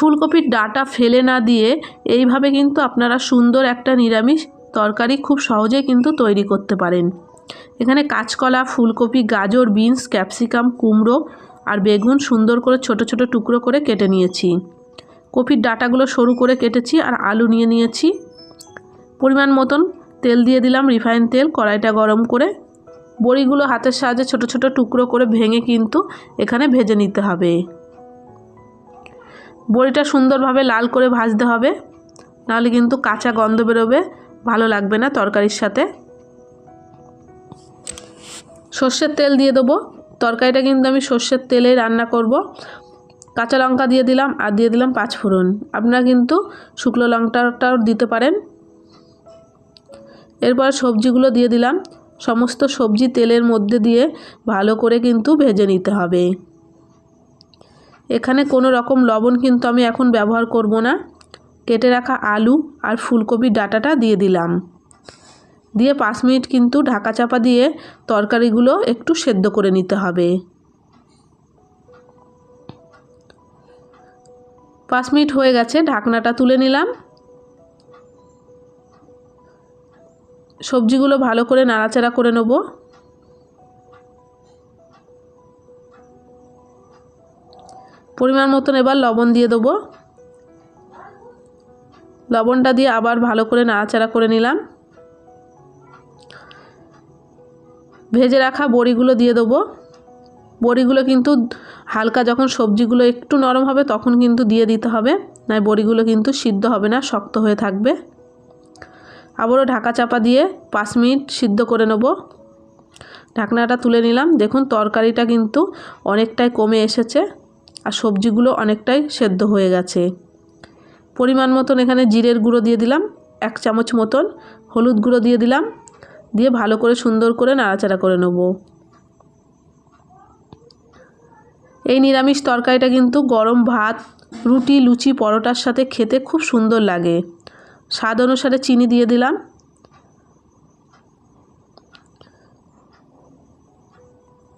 ফুলকপির ডাটা ফেলে না দিয়ে এইভাবে কিন্তু আপনারা সুন্দর একটা নিরামিষ তরকারি খুব সহজেই কিন্তু তৈরি করতে পারেন। এখানে কাঁচকলা, ফুলকপি, গাজর, বিনস, ক্যাপসিকাম, কুমড়ো আর বেগুন সুন্দর করে ছোট ছোট টুকরো করে কেটে নিয়েছি। কপির ডাটাগুলো সরু করে কেটেছি আর আলু নিয়ে নিয়েছি। পরিমাণ মতন তেল দিয়ে দিলাম রিফাইন তেল কড়াইটা গরম করে। বড়িগুলো হাতের সাহায্যে ছোট ছোট টুকরো করে ভেঙে কিন্তু এখানে ভেজে নিতে হবে। বড়িটা সুন্দরভাবে লাল করে ভাজতে হবে, নাহলে কিন্তু কাঁচা গন্ধ বেরোবে, ভালো লাগবে না তরকারির সাথে। সর্ষের তেল দিয়ে দেবো, তরকারিটা কিন্তু আমি সর্ষের তেলেই রান্না করব। কাঁচা লঙ্কা দিয়ে দিলাম, আর দিয়ে দিলাম পাঁচ ফোড়ন। আপনারা কিন্তু শুকনো লঙ্কাটাও দিতে পারেন। এরপর সবজিগুলো দিয়ে দিলাম, সমস্ত সবজি তেলের মধ্যে দিয়ে ভালো করে কিন্তু ভেজে নিতে হবে। এখানে কোনো রকম লবণ কিন্তু আমি এখন ব্যবহার করব না। কেটে রাখা আলু আর ফুলকপির ডাটাটা দিয়ে দিলাম। দিয়ে পাঁচ মিনিট কিন্তু ঢাকা চাপা দিয়ে তরকারিগুলো একটু সেদ্ধ করে নিতে হবে। পাঁচ মিনিট হয়ে গেছে, ঢাকনাটা তুলে নিলাম। সবজিগুলো ভালো করে নাড়াচাড়া করে নেব। পরিমাণ মতন এবার লবণ দিয়ে দেবো। লবণটা দিয়ে আবার ভালো করে নাড়াচাড়া করে নিলাম। ভেজে রাখা বড়িগুলো দিয়ে দেবো। বড়িগুলো কিন্তু হালকা যখন সবজিগুলো একটু নরম হবে তখন কিন্তু দিয়ে দিতে হবে। নয় বড়িগুলো কিন্তু সিদ্ধ হবে না, শক্ত হয়ে থাকবে। আবারও ঢাকা চাপা দিয়ে পাঁচ মিনিট সিদ্ধ করে নেব। ঢাকনাটা তুলে নিলাম। দেখুন, তরকারিটা কিন্তু অনেকটাই কমে এসেছে। আর সবজিগুলো অনেকটাই সেদ্ধ হয়ে গেছে। পরিমাণ মতন এখানে জিরের গুঁড়ো দিয়ে দিলাম, এক চামচ মতন হলুদ গুঁড়ো দিয়ে দিলাম, দিয়ে ভালো করে সুন্দর করে নাড়াচাড়া করে নেব। এই নিরামিষ তরকারিটা কিন্তু গরম ভাত, রুটি, লুচি, পরোটার সাথে খেতে খুব সুন্দর লাগে। স্বাদ অনুসারে চিনি দিয়ে দিলাম।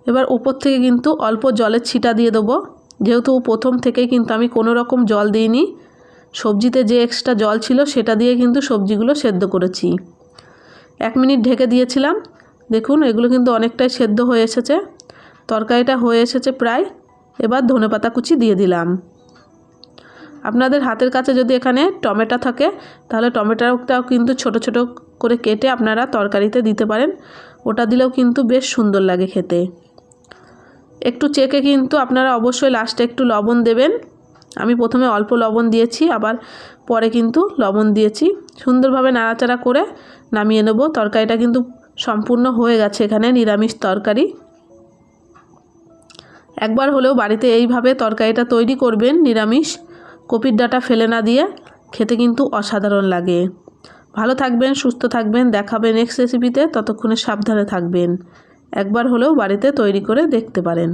এবার ওপর থেকে কিন্তু অল্প জলের ছিটা দিয়ে দেবো। যেহেতু প্রথম থেকেই কিন্তু আমি কোনো রকম জল দিইনি। সবজিতে যে এক্সট্রা জল ছিল সেটা দিয়ে কিন্তু সবজিগুলো সেদ্ধ করেছি। এক মিনিট ঢেকে দিয়েছিলাম। দেখুন, এগুলো কিন্তু অনেকটাই সেদ্ধ হয়ে এসেছে। তরকারিটা হয়ে এসেছে প্রায়। এবার ধনেপাতা কুচি দিয়ে দিলাম। আপনাদের হাতের কাছে যদি এখানে টমেটো থাকে, তাহলে টমেটোটাও কিন্তু ছোট ছোট করে কেটে আপনারা তরকারিতে দিতে পারেন। ওটা দিলেও কিন্তু বেশ সুন্দর লাগে খেতে। একটু চেকে কিন্তু আপনারা অবশ্যই লাস্টে একটু লবণ দেবেন। আমি প্রথমে অল্প লবণ দিয়েছি, আবার পরে কিন্তু লবণ দিয়েছি। সুন্দরভাবে নাড়াচাড়া করে নামিয়ে নেব। তরকারিটা কিন্তু সম্পূর্ণ হয়ে গেছে এখানে, নিরামিষ তরকারি। একবার হলেও বাড়িতে এইভাবে তরকারিটা তৈরি করবেন, নিরামিষ। কপির ডাটা ফেলে না দিয়ে খেতে কিন্তু অসাধারণ লাগে। ভালো থাকবেন, সুস্থ থাকবেন দেখাবেন নেক্সট রেসিপিতে ততক্ষণে সাবধানে থাকবেন। একবার হলেও বাড়িতে তৈরি করে দেখতে পারেন।